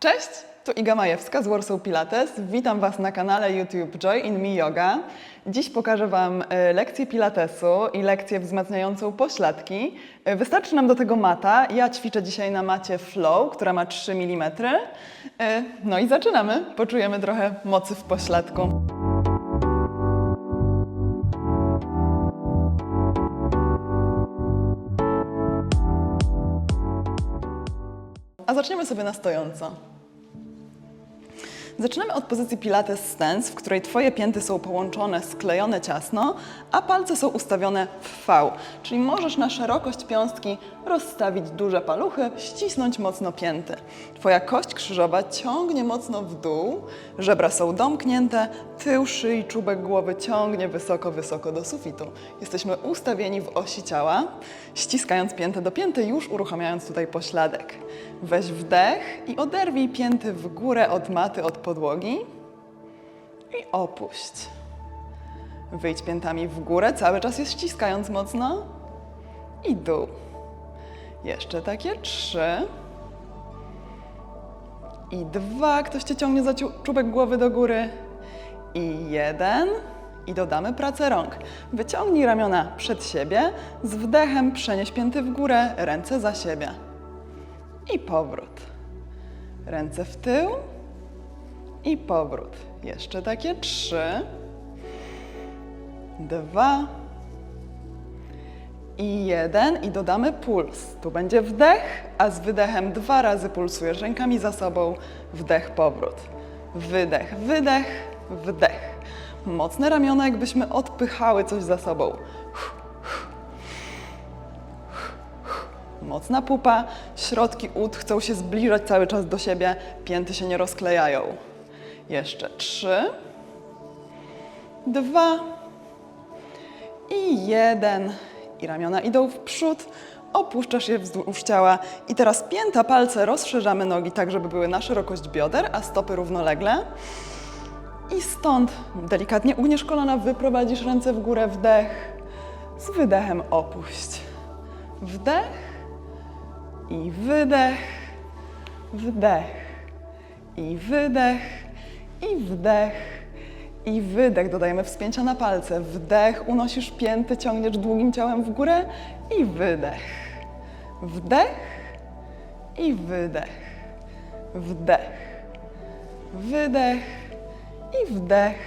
Cześć, tu Iga Majewska z Warsaw Pilates. Witam Was na kanale YouTube Joy in Me Yoga. Dziś pokażę Wam e, lekcję pilatesu i lekcję wzmacniającą pośladki. E, Wystarczy nam do tego mata. Ja ćwiczę dzisiaj na macie Flow, która ma 3 mm. E, No i zaczynamy. Poczujemy trochę mocy w pośladku. A zaczniemy sobie na stojąco. Zaczynamy od pozycji Pilates Stance, w której Twoje pięty są połączone, sklejone ciasno, a palce są ustawione w V, czyli możesz na szerokość piąstki rozstawić duże paluchy, ścisnąć mocno pięty. Twoja kość krzyżowa ciągnie mocno w dół, żebra są domknięte, tył szyi, czubek głowy ciągnie wysoko, wysoko do sufitu. Jesteśmy ustawieni w osi ciała, ściskając piętę do pięty, już uruchamiając tutaj pośladek. Weź wdech i oderwij pięty w górę od maty, od podłogi i opuść. Wyjdź piętami w górę, cały czas je ściskając mocno i dół. Jeszcze takie trzy. I dwa. Ktoś cię ciągnie za czubek głowy do góry. I jeden. I dodamy pracę rąk. Wyciągnij ramiona przed siebie. Z wdechem przenieś pięty w górę, ręce za siebie. I powrót. Ręce w tył. I powrót. Jeszcze takie trzy. Dwa. I jeden. I dodamy puls. Tu będzie wdech, a z wydechem dwa razy pulsujesz rękami za sobą. Wdech, powrót. Wydech, wydech, wdech. Mocne ramiona, jakbyśmy odpychały coś za sobą. Mocna pupa, środki ud chcą się zbliżać cały czas do siebie, pięty się nie rozklejają. Jeszcze trzy, dwa i jeden. I ramiona idą w przód, opuszczasz je wzdłuż ciała. I teraz pięta, palce, rozszerzamy nogi tak, żeby były na szerokość bioder, a stopy równolegle. I stąd delikatnie ugniesz kolana, wyprowadzisz ręce w górę, wdech. Z wydechem opuść. Wdech i wydech, wdech i wydech i wdech i wydech. Dodajemy wspięcia na palce. Wdech, unosisz pięty, ciągniesz długim ciałem w górę i wydech. Wdech i wydech. Wdech. Wydech i wdech.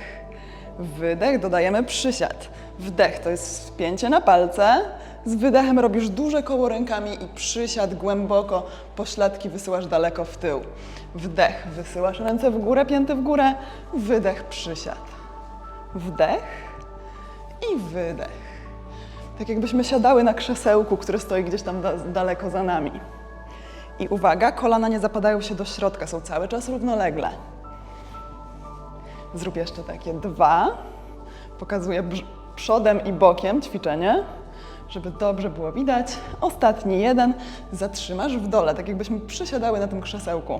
Wydech, dodajemy przysiad. Wdech to jest wspięcie na palce. Z wydechem robisz duże koło rękami i przysiad głęboko, pośladki wysyłasz daleko w tył. Wdech, wysyłasz ręce w górę, pięty w górę. Wydech, przysiad. Wdech i wydech. Tak jakbyśmy siadały na krzesełku, które stoi gdzieś tam da- daleko za nami. I uwaga, kolana nie zapadają się do środka, są cały czas równolegle. Zrób jeszcze takie dwa. Pokazuję przodem i bokiem ćwiczenie, żeby dobrze było widać. Ostatni jeden. Zatrzymasz w dole, tak jakbyśmy przysiadały na tym krzesełku.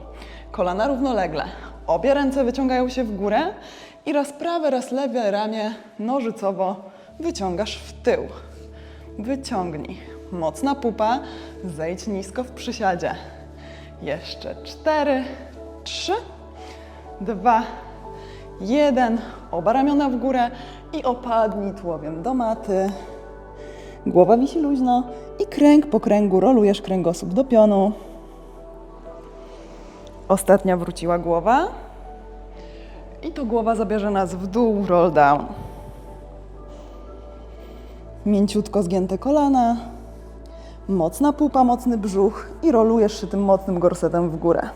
Kolana równolegle. Obie ręce wyciągają się w górę i raz prawe, raz lewe ramię nożycowo wyciągasz w tył. Wyciągnij. Mocna pupa. Zejdź nisko w przysiadzie. Jeszcze cztery, trzy, dwa, jeden. Oba ramiona w górę i opadnij tułowiem do maty. Głowa wisi luźno i kręg po kręgu rolujesz kręgosłup do pionu. Ostatnia wróciła głowa. I to głowa zabierze nas w dół, roll down. Mięciutko zgięte kolana, mocna pupa, mocny brzuch i rolujesz się tym mocnym gorsetem w górę.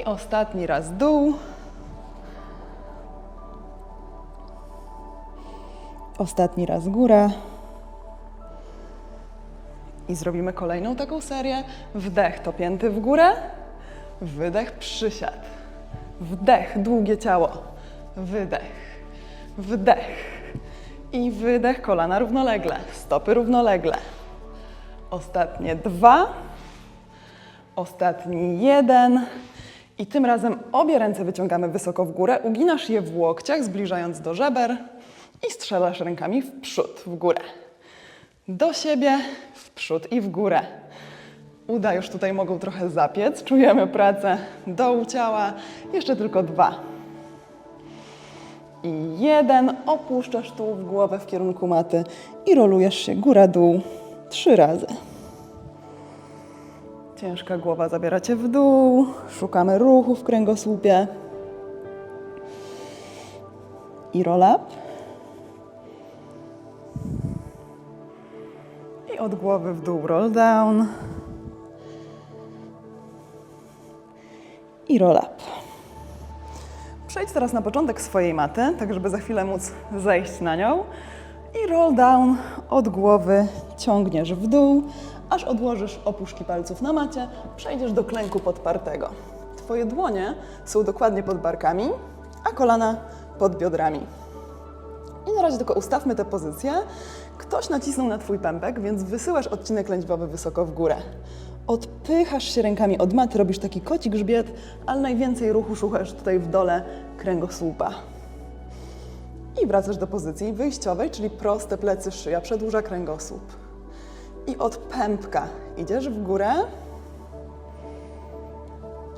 I ostatni raz dół. Ostatni raz góra. I zrobimy kolejną taką serię. Wdech to pięty w górę. Wydech przysiad. Wdech, długie ciało. Wydech. Wdech. I wydech, kolana równolegle. Stopy równolegle. Ostatnie dwa. Ostatni jeden. I tym razem obie ręce wyciągamy wysoko w górę, uginasz je w łokciach, zbliżając do żeber i strzelasz rękami w przód, w górę. Do siebie, w przód i w górę. Uda już tutaj mogą trochę zapiec. Czujemy pracę dołu ciała. Jeszcze tylko dwa. I jeden. Opuszczasz tułów głowę w kierunku maty i rolujesz się góra-dół trzy razy. Ciężka głowa zabiera cię w dół. Szukamy ruchu w kręgosłupie. I roll up. I od głowy w dół roll down. I roll up. Przejdź teraz na początek swojej maty, tak żeby za chwilę móc zejść na nią. I roll down od głowy ciągniesz w dół, aż odłożysz opuszki palców na macie, przejdziesz do klęku podpartego. Twoje dłonie są dokładnie pod barkami, a kolana pod biodrami. I na razie tylko ustawmy tę pozycję. Ktoś nacisnął na Twój pępek, więc wysyłasz odcinek lędźwiowy wysoko w górę. Odpychasz się rękami od maty, robisz taki koci grzbiet, ale najwięcej ruchu szukasz tutaj w dole kręgosłupa. I wracasz do pozycji wyjściowej, czyli proste plecy, szyja, przedłuża kręgosłup. I od pępka idziesz w górę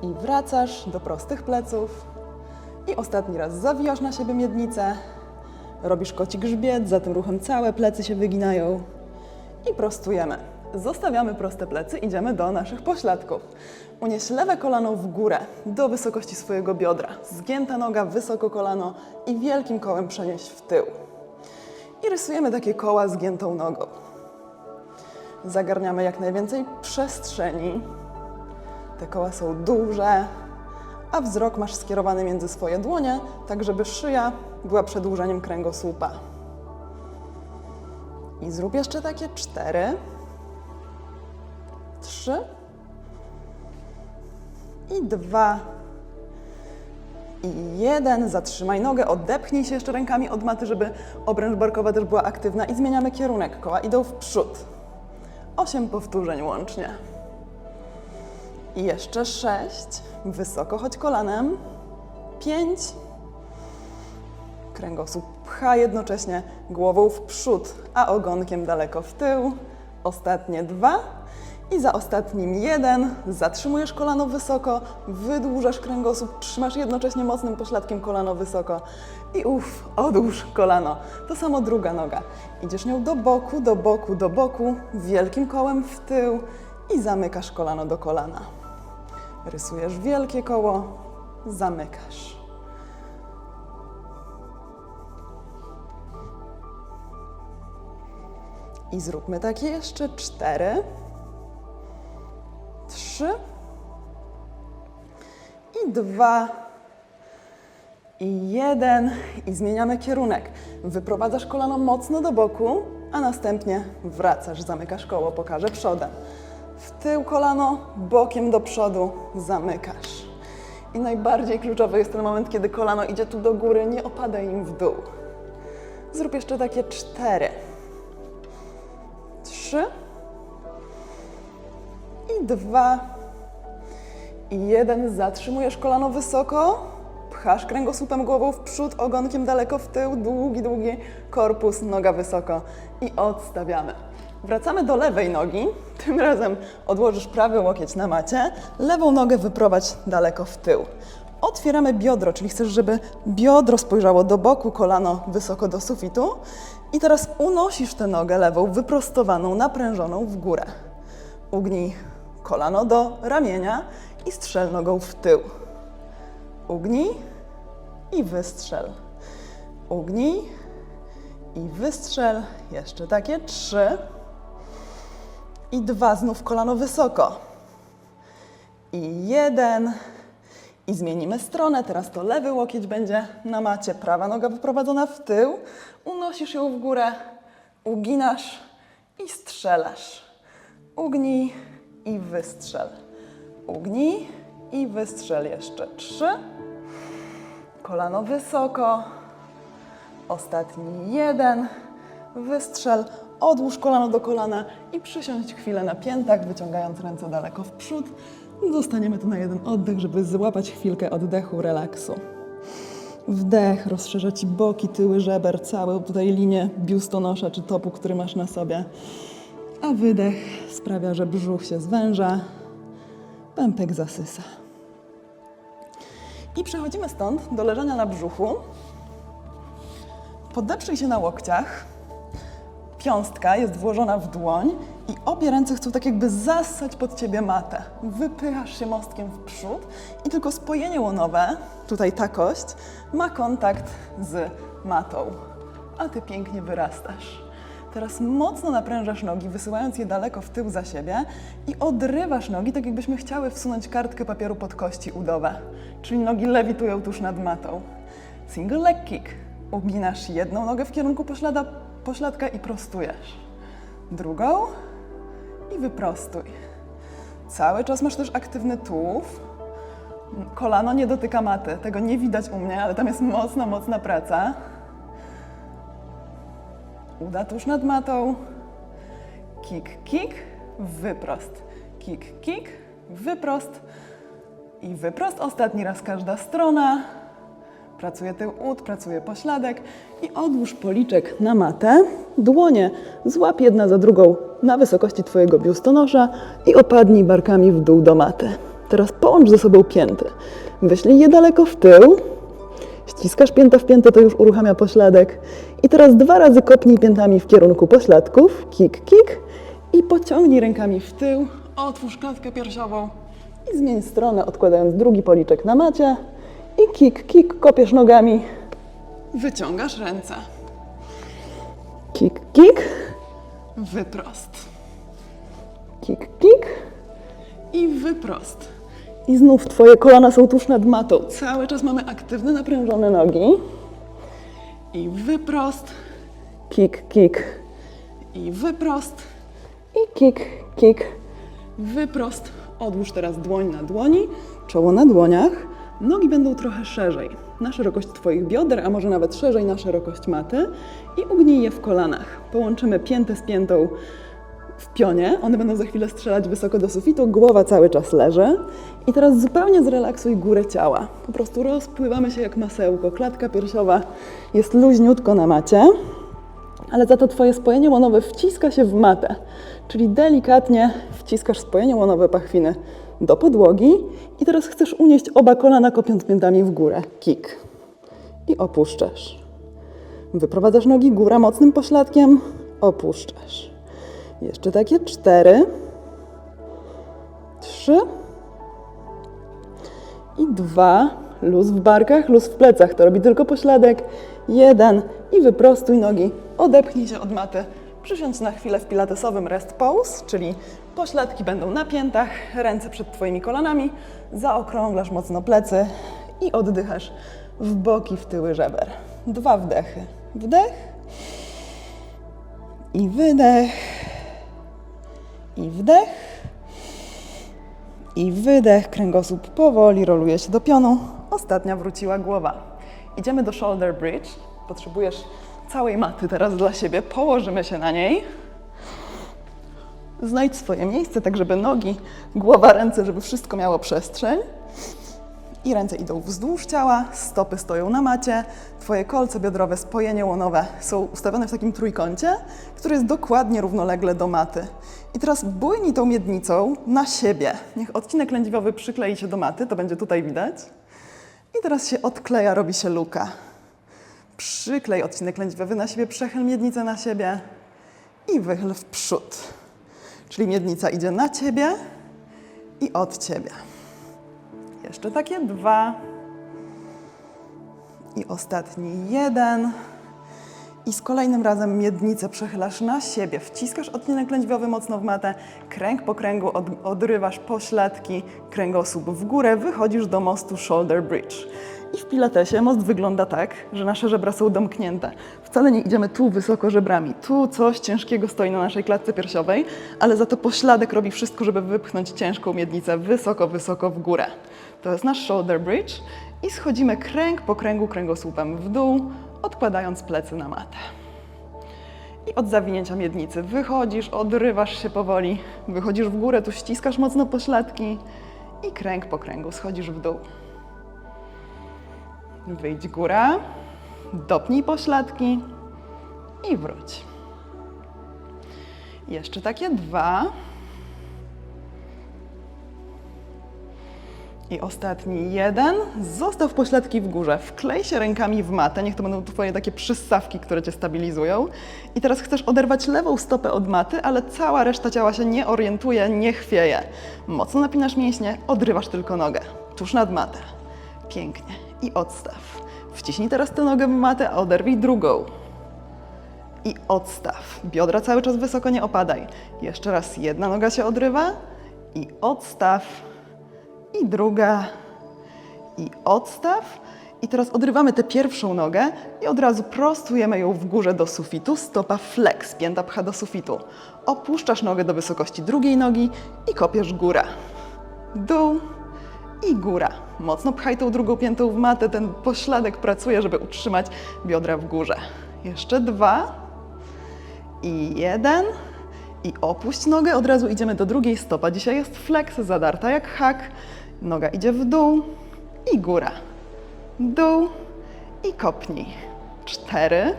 i wracasz do prostych pleców. I ostatni raz zawijasz na siebie miednicę, robisz koci grzbiet, za tym ruchem całe plecy się wyginają i prostujemy. Zostawiamy proste plecy, idziemy do naszych pośladków. Unieś lewe kolano w górę, do wysokości swojego biodra. Zgięta noga, wysoko kolano i wielkim kołem przenieś w tył. I rysujemy takie koła zgiętą nogą. Zagarniamy jak najwięcej przestrzeni. Te koła są duże, a wzrok masz skierowany między swoje dłonie, tak żeby szyja była przedłużeniem kręgosłupa. I zrób jeszcze takie cztery, trzy i dwa i jeden. Zatrzymaj nogę, odepchnij się jeszcze rękami od maty, żeby obręcz barkowa też była aktywna i zmieniamy kierunek. Koła idą w przód. Osiem powtórzeń łącznie. I jeszcze sześć. Wysoko chodź kolanem. Pięć. Kręgosłup pcha jednocześnie głową w przód, a ogonkiem daleko w tył. Ostatnie dwa. I za ostatnim jeden. Zatrzymujesz kolano wysoko, wydłużasz kręgosłup, trzymasz jednocześnie mocnym pośladkiem kolano wysoko. I uff, odłóż kolano. To samo druga noga. Idziesz nią do boku, do boku, do boku, wielkim kołem w tył i zamykasz kolano do kolana. Rysujesz wielkie koło, zamykasz. I zróbmy takie jeszcze cztery, trzy i dwa i jeden. I zmieniamy kierunek. Wyprowadzasz kolano mocno do boku, a następnie wracasz, zamykasz koło, pokażę przodem. W tył kolano, bokiem do przodu, zamykasz. I najbardziej kluczowy jest ten moment, kiedy kolano idzie tu do góry, nie opadaj im w dół. Zrób jeszcze takie cztery, trzy i dwa i jeden. Zatrzymujesz kolano wysoko, pchasz kręgosłupem głową w przód, ogonkiem daleko w tył, długi, długi korpus, noga wysoko i odstawiamy. Wracamy do lewej nogi. Tym razem odłożysz prawy łokieć na macie, lewą nogę wyprowadź daleko w tył. Otwieramy biodro, czyli chcesz, żeby biodro spojrzało do boku, kolano wysoko do sufitu. I teraz unosisz tę nogę lewą, wyprostowaną, naprężoną w górę. Ugnij kolano do ramienia i strzel nogą w tył. Ugnij i wystrzel. Ugnij i wystrzel. Jeszcze takie trzy. I dwa, znów kolano wysoko. I jeden. I zmienimy stronę. Teraz to lewy łokieć będzie na macie, prawa noga wyprowadzona w tył. Unosisz ją w górę, uginasz i strzelasz. Ugnij i wystrzel. Ugnij i wystrzel jeszcze trzy. Kolano wysoko. Ostatni jeden. Wystrzel. Odłóż kolano do kolana i przysiądź chwilę na piętach, wyciągając ręce daleko w przód. Zostaniemy tu na jeden oddech, żeby złapać chwilkę oddechu, relaksu. Wdech rozszerza Ci boki, tyły żeber, całą tutaj linię biustonosza czy topu, który masz na sobie. A wydech sprawia, że brzuch się zwęża, pępek zasysa. I przechodzimy stąd do leżenia na brzuchu. Podeprzyj się na łokciach. Piąstka jest włożona w dłoń i obie ręce chcą tak jakby zassać pod ciebie matę. Wypychasz się mostkiem w przód i tylko spojenie łonowe, tutaj ta kość, ma kontakt z matą. A ty pięknie wyrastasz. Teraz mocno naprężasz nogi, wysyłając je daleko w tył za siebie i odrywasz nogi, tak jakbyśmy chciały wsunąć kartkę papieru pod kości udowe. Czyli nogi lewitują tuż nad matą. Single leg kick. Uginasz jedną nogę w kierunku poślada, pośladka i prostujesz. Drugą i wyprostuj. Cały czas masz też aktywny tułów. Kolano nie dotyka maty. Tego nie widać u mnie, ale tam jest mocna, mocna praca. Uda tuż nad matą. Kick, kick, wyprost. Kick, kick, wyprost i wyprost. Ostatni raz każda strona. Pracuje tył ud, pracuje pośladek i odłóż policzek na matę. Dłonie złap jedna za drugą na wysokości Twojego biustonosza i opadnij barkami w dół do maty. Teraz połącz ze sobą pięty. Wyślij je daleko w tył. Ściskasz pięta w piętę, to już uruchamia pośladek. I teraz dwa razy kopnij piętami w kierunku pośladków. Kik, kik. I pociągnij rękami w tył. Otwórz klatkę piersiową. I zmień stronę, odkładając drugi policzek na macie. I kik, kik, kopiesz nogami. Wyciągasz ręce. Kik, kik. Wyprost. Kik, kik. I wyprost. I znów Twoje kolana są tuż nad matą. Cały czas mamy aktywne, naprężone nogi. I wyprost. Kik, kik. I wyprost. I kik, kik. Wyprost. Odłóż teraz dłoń na dłoni, czoło na dłoniach. Nogi będą trochę szerzej, na szerokość Twoich bioder, a może nawet szerzej na szerokość maty. I ugnij je w kolanach. Połączymy piętę z piętą w pionie. One będą za chwilę strzelać wysoko do sufitu, głowa cały czas leży. I teraz zupełnie zrelaksuj górę ciała. Po prostu rozpływamy się jak masełko. Klatka piersiowa jest luźniutko na macie, ale za to Twoje spojenie łonowe wciska się w matę. Czyli delikatnie wciskasz spojenie łonowe pachwiny do podłogi i teraz chcesz unieść oba kolana kopiąc piętami w górę. Kik. I opuszczasz. Wyprowadzasz nogi góra mocnym pośladkiem, opuszczasz. Jeszcze takie cztery, trzy i dwa. Luz w barkach, luz w plecach. To robi tylko pośladek. Jeden i wyprostuj nogi. Odepchnij się od maty. Przysiądź na chwilę w pilatesowym rest pose, czyli pośladki będą na piętach, ręce przed Twoimi kolanami. Zaokrąglasz mocno plecy i oddychasz w boki, w tyły żeber. Dwa wdechy. Wdech i wydech. I wdech. I wydech. Kręgosłup powoli roluje się do pionu. Ostatnia wróciła głowa. Idziemy do shoulder bridge. Potrzebujesz całej maty teraz dla siebie. Położymy się na niej. Znajdź swoje miejsce, tak żeby nogi, głowa, ręce, żeby wszystko miało przestrzeń. I ręce idą wzdłuż ciała, stopy stoją na macie, Twoje kolce biodrowe, spojenie łonowe są ustawione w takim trójkącie, który jest dokładnie równolegle do maty. I teraz bójnij tą miednicą na siebie. Niech odcinek lędźwiowy przyklei się do maty, to będzie tutaj widać. I teraz się odkleja, robi się luka. Przyklej odcinek lędźwiowy na siebie, przechyl miednicę na siebie i wychyl w przód. Czyli miednica idzie na ciebie i od ciebie. Jeszcze takie dwa. I ostatni jeden. I z kolejnym razem miednicę przechylasz na siebie, wciskasz odcinek lędźwiowy mocno w matę, kręg po kręgu od, odrywasz pośladki, kręgosłup w górę, wychodzisz do mostu shoulder bridge. I w pilatesie most wygląda tak, że nasze żebra są domknięte. Wcale nie idziemy tu wysoko żebrami. Tu coś ciężkiego stoi na naszej klatce piersiowej, ale za to pośladek robi wszystko, żeby wypchnąć ciężką miednicę wysoko, wysoko w górę. To jest nasz shoulder bridge i schodzimy kręg po kręgu kręgosłupem w dół, odkładając plecy na matę. I od zawinięcia miednicy wychodzisz, odrywasz się powoli, wychodzisz w górę, tu ściskasz mocno pośladki i kręg po kręgu schodzisz w dół. Wyjdź góra, dopnij pośladki i wróć. Jeszcze takie dwa. I ostatni jeden. Zostaw pośladki w górze. Wklej się rękami w matę. Niech to będą Twoje takie przyssawki, które Cię stabilizują. I teraz chcesz oderwać lewą stopę od maty, ale cała reszta ciała się nie orientuje, nie chwieje. Mocno napinasz mięśnie, odrywasz tylko nogę. Tuż nad matę. Pięknie. I odstaw. Wciśnij teraz tę nogę w matę, a oderwij drugą. I odstaw. Biodra cały czas wysoko nie opadaj. Jeszcze raz jedna noga się odrywa i odstaw. I druga. I odstaw. I teraz odrywamy tę pierwszą nogę i od razu prostujemy ją w górze do sufitu. Stopa flex, pięta pcha do sufitu. Opuszczasz nogę do wysokości drugiej nogi i kopiesz górę. Dół i góra. Mocno pchaj tą drugą piętą w matę. Ten pośladek pracuje, żeby utrzymać biodra w górze. Jeszcze dwa. I jeden. I opuść nogę, od razu idziemy do drugiej stopa. Dzisiaj jest flex, zadarta jak hak. Noga idzie w dół i góra. Dół i kopnij. Cztery.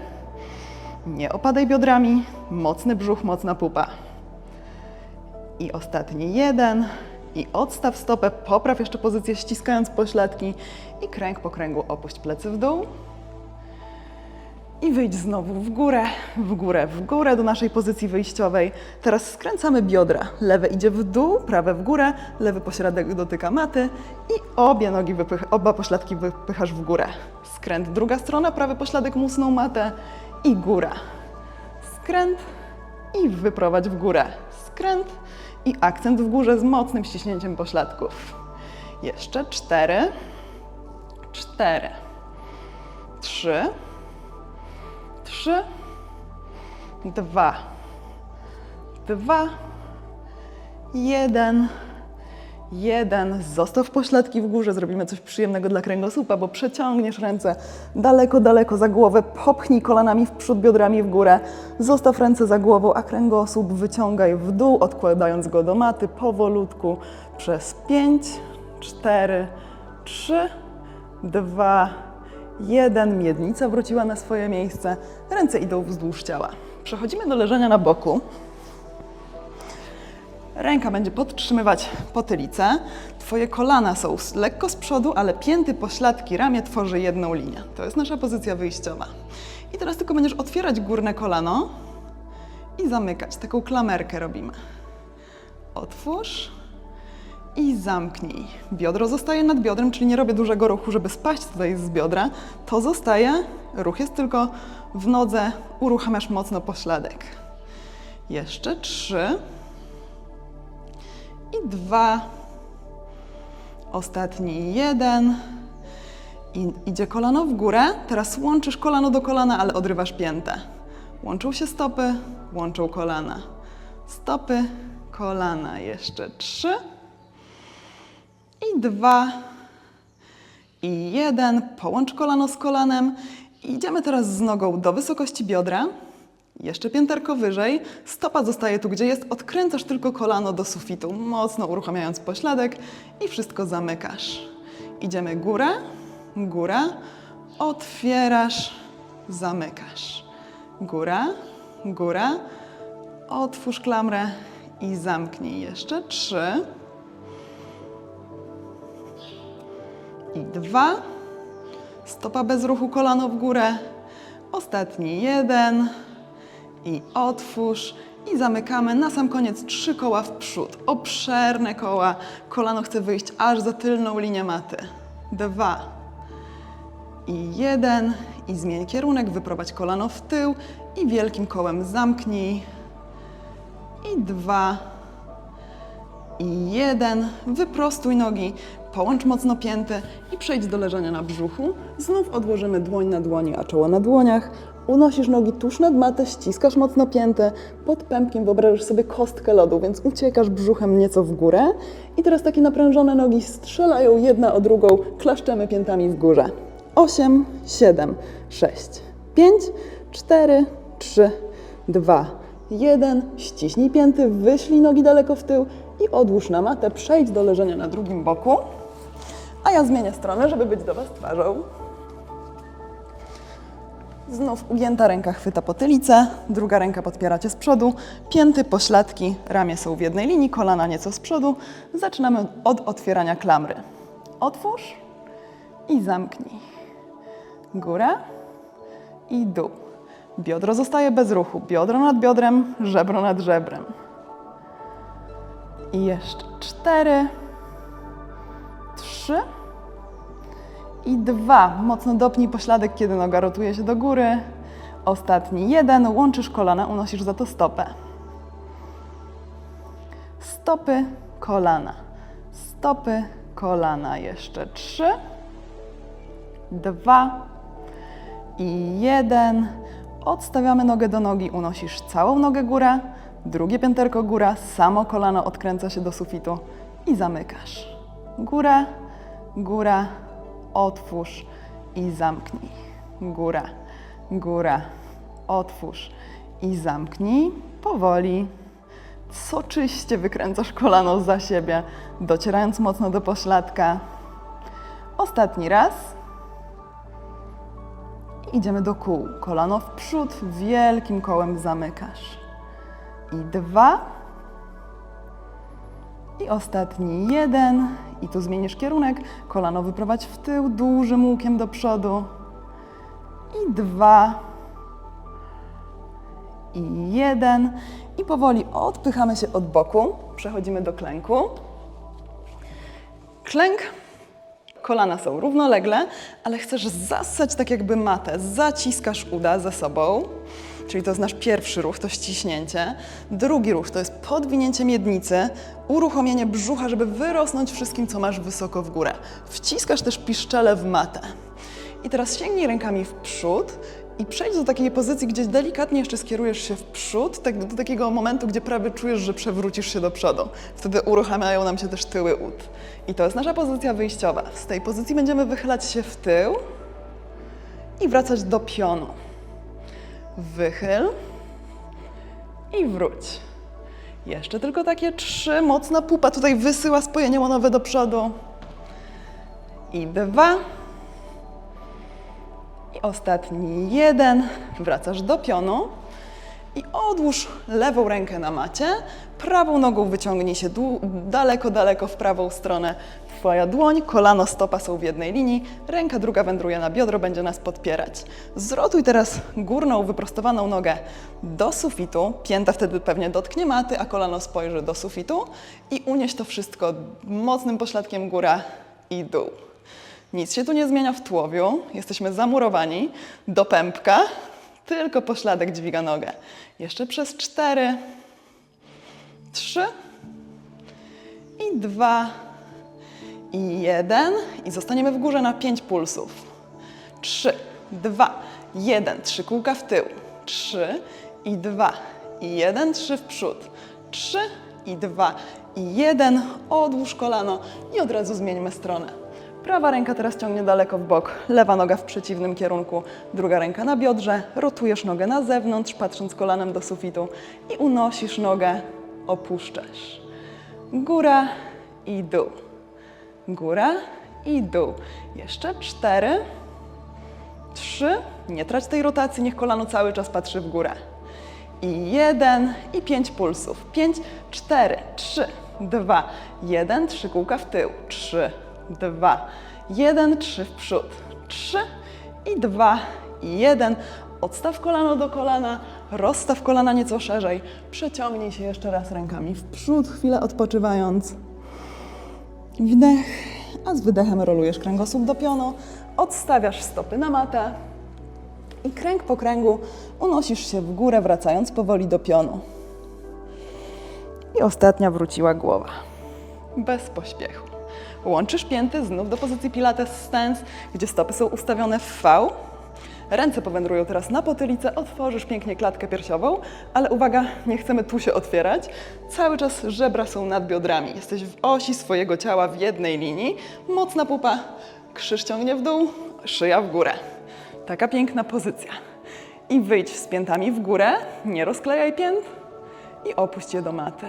Nie opadaj biodrami. Mocny brzuch, mocna pupa. I ostatni jeden. I odstaw stopę, popraw jeszcze pozycję ściskając pośladki i kręg po kręgu opuść plecy w dół. I wyjdź znowu w górę, w górę, w górę do naszej pozycji wyjściowej. Teraz skręcamy biodra. Lewe idzie w dół, prawe w górę, lewy pośrodek dotyka maty i obie nogi, oba pośladki wypychasz w górę. Skręt druga strona, prawy pośladek musnął matę i góra. Skręt i wyprowadź w górę. Skręt i akcent w górze z mocnym ściśnięciem pośladków. Jeszcze cztery, cztery, trzy, trzy, dwa, dwa, jeden, jeden. Zostaw pośladki w górze, zrobimy coś przyjemnego dla kręgosłupa, bo przeciągniesz ręce daleko, daleko za głowę, popchnij kolanami w przód, biodrami w górę, zostaw ręce za głową, a kręgosłup wyciągaj w dół, odkładając go do maty powolutku przez pięć, cztery, trzy, dwa, jeden. Miednica wróciła na swoje miejsce. Ręce idą wzdłuż ciała. Przechodzimy do leżenia na boku. Ręka będzie podtrzymywać potylicę. Twoje kolana są lekko z przodu, ale pięty, pośladki, ramię tworzy jedną linię. To jest nasza pozycja wyjściowa. I teraz tylko będziesz otwierać górne kolano i zamykać. Taką klamerkę robimy. Otwórz i zamknij. Biodro zostaje nad biodrem, czyli nie robię dużego ruchu, żeby spaść tutaj z biodra. To zostaje, ruch jest tylko w nodze, uruchamiasz mocno pośladek. Jeszcze trzy i dwa. Ostatni jeden. I idzie kolano w górę. Teraz łączysz kolano do kolana, ale odrywasz piętę. Łączą się stopy, łączą kolana. Stopy, kolana. Jeszcze trzy. I dwa. I jeden. Połącz kolano z kolanem. Idziemy teraz z nogą do wysokości biodra. Jeszcze pięterko wyżej. Stopa zostaje tu, gdzie jest. Odkręcasz tylko kolano do sufitu, mocno uruchamiając pośladek i wszystko zamykasz. Idziemy górę, góra. Otwierasz, zamykasz. Góra, góra. Otwórz klamrę i zamknij. Jeszcze trzy. i dwa. Stopa bez ruchu, kolano w górę. Ostatni jeden. I otwórz. I zamykamy na sam koniec trzy koła w przód. Obszerne koła. Kolano chce wyjść aż za tylną linię maty. Dwa. I jeden. I zmień kierunek, wyprowadź kolano w tył. I wielkim kołem zamknij. I dwa i jeden. Wyprostuj nogi, połącz mocno pięty i przejdź do leżenia na brzuchu. Znów odłożymy dłoń na dłoni, a czoło na dłoniach. Unosisz nogi tuż nad matę, ściskasz mocno piętę. Pod pępkiem wyobrażasz sobie kostkę lodu, więc uciekasz brzuchem nieco w górę. I teraz takie naprężone nogi strzelają jedna o drugą, klaszczemy piętami w górze. 8, 7, 6, 5, 4, 3, 2, 1. Ściśnij pięty, wyślij nogi daleko w tył i odłóż na matę. Przejdź do leżenia na drugim boku. A ja zmienię stronę, żeby być do Was twarzą. Znów ugięta ręka chwyta potylicę, druga ręka podpiera cię z przodu, pięty, pośladki, ramię są w jednej linii, kolana nieco z przodu. Zaczynamy od otwierania klamry. Otwórz i zamknij. Góra i dół. Biodro zostaje bez ruchu. Biodro nad biodrem, żebro nad żebrem. I jeszcze cztery, trzy i dwa. Mocno dopnij pośladek, kiedy noga rotuje się do góry. Ostatni jeden. Łączysz kolana, unosisz za to stopę. Stopy, kolana. Stopy, kolana. Jeszcze trzy, dwa i jeden. Odstawiamy nogę do nogi, unosisz całą nogę górę, drugie pięterko góra, samo kolano odkręca się do sufitu i zamykasz. Góra, góra, otwórz i zamknij. Góra, góra, otwórz i zamknij. Powoli, soczyście wykręcasz kolano za siebie, docierając mocno do pośladka. Ostatni raz. Idziemy do kół. Kolano w przód, wielkim kołem zamykasz. I dwa. I ostatni jeden. I tu zmienisz kierunek. Kolano wyprowadź w tył, dużym łukiem do przodu. I dwa. I jeden. I powoli odpychamy się od boku. Przechodzimy do klęku. Klęk Kolana są równolegle, ale chcesz zassać tak jakby matę. Zaciskasz uda ze sobą, czyli to jest nasz pierwszy ruch, to ściśnięcie. Drugi ruch to jest podwinięcie miednicy, uruchomienie brzucha, żeby wyrosnąć wszystkim, co masz wysoko w górę. Wciskasz też piszczele w matę. I teraz sięgnij rękami w przód i przejdź do takiej pozycji, gdzie delikatnie jeszcze skierujesz się w przód, tak do takiego momentu, gdzie prawie czujesz, że przewrócisz się do przodu. Wtedy uruchamiają nam się też tyły ud. I to jest nasza pozycja wyjściowa. Z tej pozycji będziemy wychylać się w tył i wracać do pionu. Wychyl i wróć. Jeszcze tylko takie trzy. Mocna pupa tutaj wysyła spojenie łonowe do przodu. I dwa. I ostatni jeden. Wracasz do pionu i odłóż lewą rękę na macie. Prawą nogą wyciągnij się daleko, daleko w prawą stronę. Twoja dłoń, kolano, stopa są w jednej linii, ręka druga wędruje na biodro, będzie nas podpierać. Zrotuj teraz górną, wyprostowaną nogę do sufitu. Pięta wtedy pewnie dotknie maty, a kolano spojrzy do sufitu. I unieś to wszystko mocnym pośladkiem góra i dół. Nic się tu nie zmienia w tułowiu, jesteśmy zamurowani do pępka, tylko pośladek dźwiga nogę. Jeszcze przez cztery, trzy i dwa i jeden i zostaniemy w górze na pięć pulsów. Trzy, dwa, jeden, trzy kółka w tył. Trzy i dwa i jeden, trzy w przód. Trzy i dwa i jeden. Odłóż kolano i od razu zmieńmy stronę. Prawa ręka teraz ciągnie daleko w bok, lewa noga w przeciwnym kierunku, druga ręka na biodrze, rotujesz nogę na zewnątrz, patrząc kolanem do sufitu i unosisz nogę, opuszczasz. Góra i dół. Góra i dół. Jeszcze cztery, trzy, nie trać tej rotacji, niech kolano cały czas patrzy w górę. I jeden, i pięć pulsów. Pięć, cztery, trzy, dwa, jeden, trzy kółka w tył. Trzy, dwa, jeden, trzy w przód. Trzy i dwa, i jeden. Odstaw kolano do kolana, rozstaw kolana nieco szerzej. Przeciągnij się jeszcze raz rękami w przód, chwilę odpoczywając. Wdech, a z wydechem rolujesz kręgosłup do pionu, odstawiasz stopy na matę i kręg po kręgu unosisz się w górę, wracając powoli do pionu. I ostatnia wróciła głowa. Bez pośpiechu. Łączysz pięty znów do pozycji Pilates Stance, gdzie stopy są ustawione w V. Ręce powędrują teraz na potylicę, otworzysz pięknie klatkę piersiową, ale uwaga, nie chcemy tu się otwierać. Cały czas żebra są nad biodrami. Jesteś w osi swojego ciała w jednej linii. Mocna pupa, krzyż ciągnie w dół, szyja w górę. Taka piękna pozycja. I wyjdź z piętami w górę, nie rozklejaj pięt i opuść je do maty.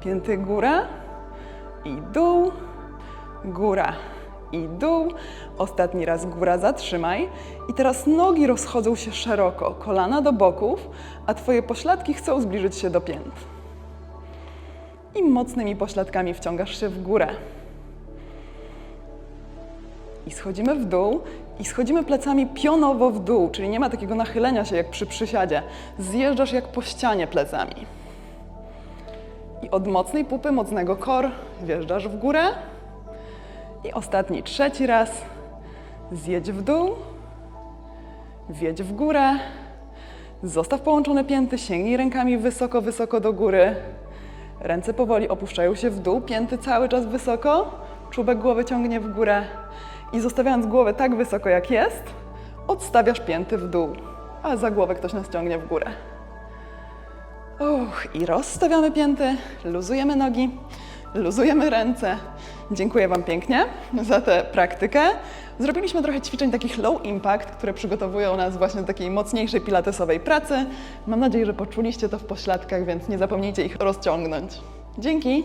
Pięty góra i dół, góra i dół. Ostatni raz góra, zatrzymaj. I teraz nogi rozchodzą się szeroko, kolana do boków, a Twoje pośladki chcą zbliżyć się do pięt. I mocnymi pośladkami wciągasz się w górę. I schodzimy w dół i schodzimy plecami pionowo w dół, czyli nie ma takiego nachylenia się jak przy przysiadzie. Zjeżdżasz jak po ścianie plecami. I od mocnej pupy, mocnego kor wjeżdżasz w górę. I ostatni, trzeci raz. Zjedź w dół. Wjedź w górę. Zostaw połączone pięty, sięgnij rękami wysoko, wysoko do góry. Ręce powoli opuszczają się w dół, pięty cały czas wysoko, czubek głowy ciągnie w górę i zostawiając głowę tak wysoko jak jest, odstawiasz pięty w dół, a za głowę ktoś nas ciągnie w górę. Uch, I rozstawiamy pięty, luzujemy nogi, luzujemy ręce. Dziękuję Wam pięknie za tę praktykę. Zrobiliśmy trochę ćwiczeń takich low impact, które przygotowują nas właśnie do takiej mocniejszej pilatesowej pracy. Mam nadzieję, że poczuliście to w pośladkach, więc nie zapomnijcie ich rozciągnąć. Dzięki!